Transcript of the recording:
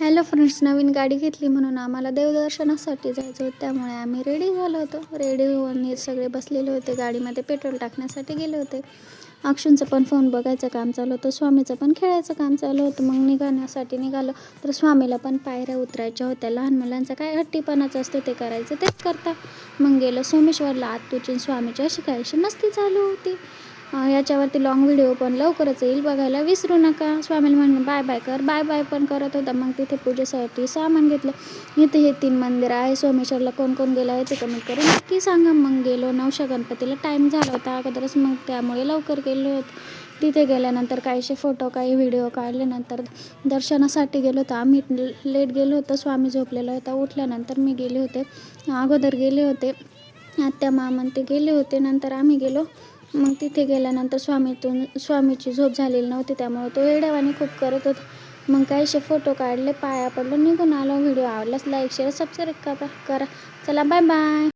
Hello friends नवीन गाडी घेतली म्हणून आम्हाला देवदर्शनासाठी जायचं होतं. त्यामुळे आम्ही रेडी झालो होतो. रेडी होऊन सगळे बसलेले होते. गाडीमध्ये पेट्रोल टाकण्यासाठी गेले होते. अक्षूंचं पण फोन बघायचं काम चालू होतं. स्वामीचं पण खेळायचं काम चालू होतं. मग निघाण्यासाठी निघालो. तर स्वामीला पण पायऱ्या उतरायच्या होत्या. लहान मुलांचा काय हट्टीपणाचं असतं ते करायचं तेच करता. मग गेलो सोमेश्वरला. आत तुझी स्वामीची अशी काहीशी मस्ती चालू होती. याच्यावरती लॉंग व्हिडिओ पण लवकरच येईल. बघायला विसरू नका. स्वामीला म्हणून बाय बाय कर. बाय बाय पण करत होता. मग तिथे पूजेसाठी सामान घेतलं. इथे हे तीन मंदिर आहे. सोमेश्वरला कोण कोण गेलं आहे ते कमेंट करून नक्की सांगा. मग गेलो. नवशा गणपतीला टाईम झाला होता अगोदरच. मग त्यामुळे लवकर गेलो होतो. तिथे गेल्यानंतर काहीसे फोटो काही व्हिडिओ काढल्यानंतर दर्शनासाठी गेलो होतो. आम्ही लेट गेलो होतो. स्वामी झोपलेला होता. उठल्यानंतर मी गेले होते. अगोदर गेले होते. आत्या मामन ते गेले होते नंतर आम्ही गेलो. मग तिथे गेल्यानंतर स्वामीतून स्वामीची झोप झालेली नव्हती त्यामुळे तो येड्यावाने खूप करत होता. मग काहीसे फोटो काढले पाया पडलो निघून आलो व्हिडिओ आवडलाच लाईक शेअर सबस्क्राईब करा. करा चला बाय बाय